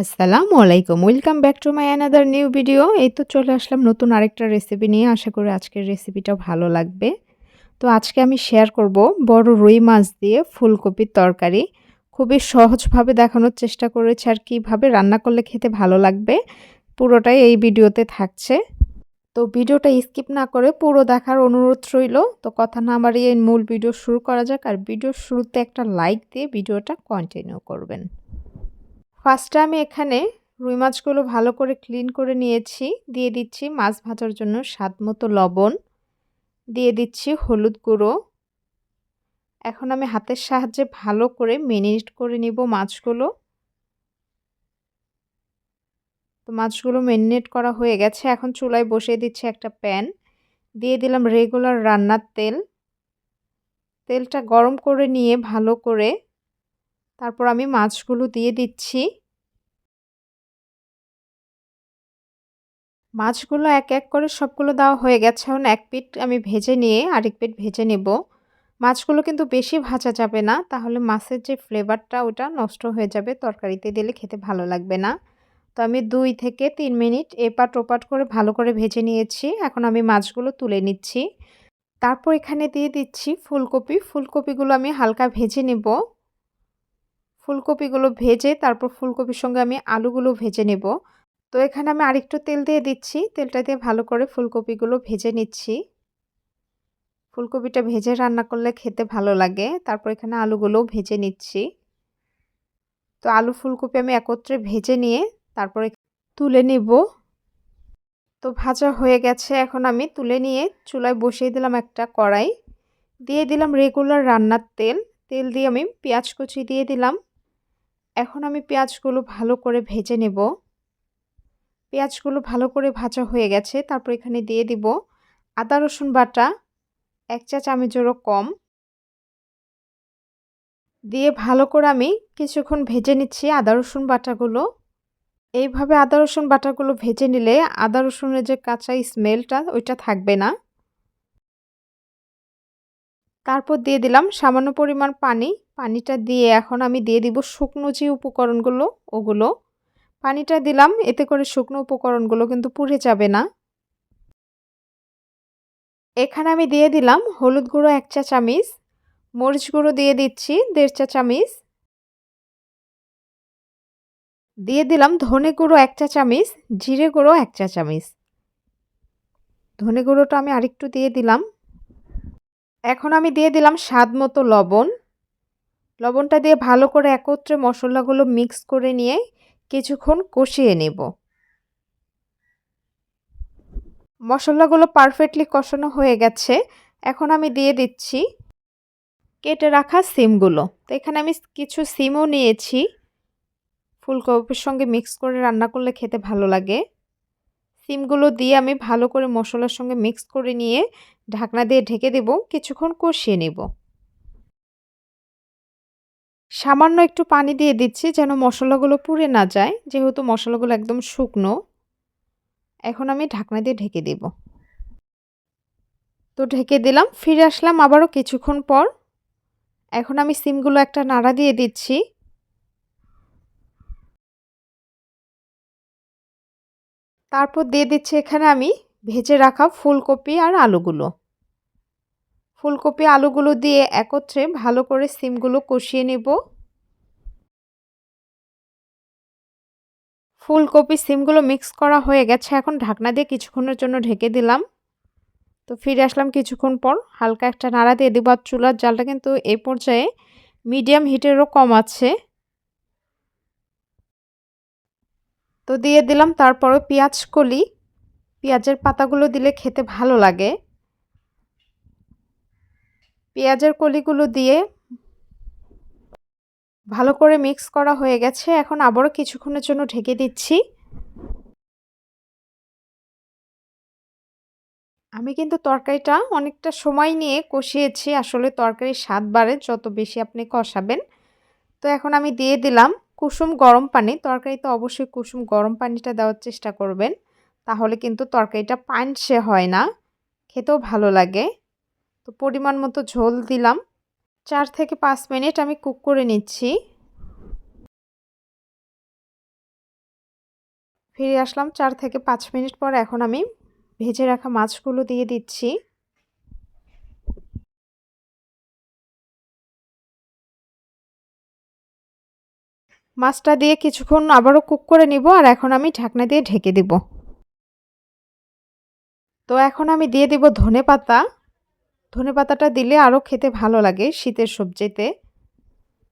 আসসালামু আলাইকুম। Welcome back to my another new video এই তো চলে আসলাম নতুন আরেকটা রেসিপি নিয়ে। আশা করি আজকের রেসিপিটা ভালো লাগবে। তো আজকে আমি শেয়ার করব বড় রুই মাছ দিয়ে ফুলকপির তরকারি। খুবই সহজভাবে দেখানোর চেষ্টা করেছি আর কীভাবে রান্না করলে খেতে ভালো লাগবে। পুরোটাই এই ভিডিওতে থাকছে। তো ভিডিওটা স্কিপ না করে পুরো দেখার অনুরোধ রইল। তো কথা না বাড়িয়ে মূল ভিডিও শুরু করা যাক। আর ভিডিও শুরুতে একটা লাইক দিয়ে ভিডিওটা কন্টিনিউ করবেন। ফার্স্টে আমি এখানে রুই মাছগুলো ভালো করে ক্লিন করে নিয়েছি। দিয়ে দিচ্ছি মাছ ভাজার জন্য স্বাদ মতো লবণ। দিয়ে দিচ্ছি হলুদ গুঁড়ো। এখন আমি হাতের সাহায্যে ভালো করে মেরিনেট করে নিব মাছগুলো। তো মাছগুলো মেরিনেট করা হয়ে গেছে। এখন চুলায় বসিয়ে দিচ্ছি একটা প্যান দিয়ে দিলাম রেগুলার রান্নার তেল। তেলটা গরম করে নিয়ে ভালো করে তারপর আমি মাছগুলো দিয়ে দিচ্ছি। মাছগুলো এক এক করে সবগুলো দেওয়া হয়ে গেছে। এখন এক পিঠ আমি ভেজে নিয়ে আরেক পিঠ ভেজে নেব। মাছগুলো কিন্তু বেশি ভাজা যাবে না, তাহলে মাছের যে ফ্লেভারটা ওটা নষ্ট হয়ে যাবে, তরকারিতে দিলে খেতে ভালো লাগবে না। তো আমি দুই থেকে তিন মিনিট এপাট ওপাট করে ভালো করে ভেজে নিয়েছি। এখন আমি মাছগুলো তুলে নিচ্ছি। তারপর এখানে দিয়ে দিচ্ছি ফুলকপি। ফুলকপিগুলো আমি হালকা ভেজে নেব। ফুলকপিগুলো ভেজে তারপর ফুলকপির সঙ্গে আমি আলুগুলো ভেজে নেব। তো এখানে আমি আরেকটু তেল দিয়ে দিচ্ছি। তেলটা দিয়ে ভালো করে ফুলকপিগুলো ভেজে নিচ্ছি। ফুলকপিটা ভেজে রান্না করলে খেতে ভালো লাগে। তারপর এখানে আলুগুলোও ভেজে নিচ্ছি। তো আলু ফুলকপি আমি একত্রে ভেজে নিয়ে তারপরে তুলে নিব। তো ভাজা হয়ে গেছে। এখন আমি তুলে নিয়ে চুলায় বসিয়ে দিলাম একটা কড়াই। দিয়ে দিলাম রেগুলার রান্নার তেল। তেল দিয়ে আমি পেঁয়াজ কুচি দিয়ে দিলাম। এখন আমি পেঁয়াজগুলো ভালো করে ভেজে নেব। পেঁয়াজগুলো ভালো করে ভাজা হয়ে গেছে, তারপর এখানে দিয়ে দিব আদা, রসুন বাটা, এক চা চামচেরও কম। দিয়ে ভালো করে আমি কিছুক্ষণ ভেজে নিচ্ছি আদা, রসুন বাটাগুলো। এইভাবে আদা, রসুন বাটাগুলো ভেজে নিলে আদা, রসুনের যে কাঁচা স্মেলটা ওইটা থাকবে না। তারপর দিয়ে দিলাম সামান্য পরিমাণ পানি। পানিটা দিয়ে এখন আমি দিয়ে দিব শুকনো যে উপকরণগুলো, ওগুলো। পানিটা দিলাম, এতে করে শুকনো উপকরণগুলো কিন্তু পুড়ে যাবে না। এখানে আমি দিয়ে দিলাম হলুদ গুঁড়ো এক চা চামিচ, মরিচ গুঁড়ো দিয়ে দিচ্ছি দেড় চা চামিচ। দিয়ে দিলাম ধনে গুঁড়ো এক চা চামিচ, জিরে গুঁড়ো এক চা চামিচ। ধনে গুঁড়োটা আমি আরেকটু দিয়ে দিলাম। এখন আমি দিয়ে দিলাম স্বাদ মতো লবণ। লবণটা দিয়ে ভালো করে একত্রে মশলাগুলো মিক্স করে নিয়ে কিছুক্ষণ কষিয়ে নেব। মশলাগুলো পারফেক্টলি কষানো হয়ে গেছে। এখন আমি দিয়ে দিচ্ছি কেটে রাখা সিমগুলো। তো এখানে আমি কিছু সিমও নিয়েছি। ফুলকপির সঙ্গে মিক্স করে রান্না করলে খেতে ভালো লাগে। সিমগুলো দিয়ে আমি ভালো করে মশলার সঙ্গে মিক্স করে নিয়ে ঢাকনা দিয়ে ঢেকে দেব, কিছুক্ষণ কষিয়ে নেব। সামান্য একটু পানি দিয়ে দিচ্ছি যেন মশলাগুলো পুড়ে না যায়, যেহেতু মশলাগুলো একদম শুকনো। এখন আমি ঢাকনা দিয়ে ঢেকে দেব। তো ঢেকে দিলাম, ফিরে আসলাম আবারও কিছুক্ষণ পর। এখন আমি সিমগুলো একটা নাড়া দিয়ে দিচ্ছি। তারপর দিয়ে দিচ্ছি এখানে আমি ভেজে রাখা ফুলকপি আর আলুগুলো। ফুলকপি, আলুগুলো দিয়ে একত্রে ভালো করে সিমগুলো কষিয়ে নেব। ফুলকপি সিমগুলো মিক্স করা হয়ে গেছে, এখন ঢাকনা দিয়ে কিছুক্ষণের জন্য ঢেকে দিলাম। তো ফিরে আসলাম কিছুক্ষণ পর, হালকা একটা নাড়া দিয়ে দেবো আর চুলার জালটা কিন্তু এই পর্যায়ে মিডিয়াম হিটেরও কম আছে। তো দিয়ে দিলাম তারপরে পেঁয়াজ কলি। পেঁয়াজের পাতাগুলো দিলে খেতে ভালো লাগে। পেঁয়াজের কলিগুলো দিয়ে ভালো করে মিক্স করা হয়ে গেছে। এখন আবারও কিছুক্ষণের জন্য ঢেকে দিচ্ছি। আমি কিন্তু তরকারিটা অনেকটা সময় নিয়ে কষিয়েছি। আসলে তরকারির স্বাদ বাড়ে, যত বেশি আপনি কষাবেন। তো এখন আমি দিয়ে দিলাম কুসুম গরম পানি। তরকারিতে অবশ্যই কুসুম গরম পানিটা দেওয়ার চেষ্টা করবেন। তাহলে কিন্তু তরকারিটা পানসে হয় না। খেতেও ভালো লাগে। তো পরিমাণ মতো ঝোল দিলাম। চার থেকে পাঁচ মিনিট আমি কুক করে নিচ্ছি। ফিরে আসলাম চার থেকে পাঁচ মিনিট পর এখন আমি ভেজে রাখা মাছগুলো দিয়ে দিচ্ছি। মাছটা দিয়ে কিছুক্ষণ আবারও কুক করে নিব আর এখন আমি ঢাকনা দিয়ে ঢেকে দিব। তো এখন আমি দিয়ে দিব ধনে পাতা। ধনে পাতাটা দিলে আরও খেতে ভালো লাগে শীতের সবজিতে।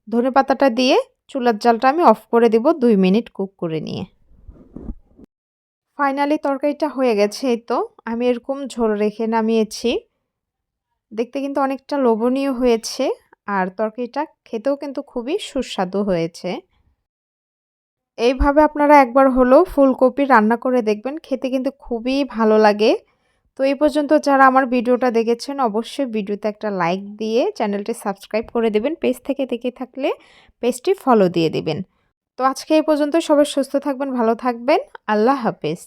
ধনে পাতাটা দিয়ে চুলার জালটা আমি অফ করে দিব দুই মিনিট কুক করে নিয়ে। ফাইনালি তরকারিটা হয়ে গেছে এই তো। আমি এরকম ঝোল রেখে নামিয়েছি। দেখতে কিন্তু অনেকটা লোভনীয় হয়েছে আর তরকারিটা খেতেও কিন্তু খুবই সুস্বাদু হয়েছে। এইভাবে আপনারা একবার হলেও ফুলকপি রান্না করে দেখবেন, খেতে কিন্তু খুবই ভালো লাগে। তো এই পর্যন্ত যারা আমার ভিডিওটা দেখেছেন, অবশ্যই ভিডিওতে একটা লাইক দিয়ে চ্যানেলটি সাবস্ক্রাইব করে দেবেন। পেজ থেকে দেখে থাকলে পেজটি ফলো দিয়ে দেবেন। তো আজকে এই পর্যন্ত সবাই সুস্থ থাকবেন, ভালো থাকবেন। আল্লাহ হাফেজ।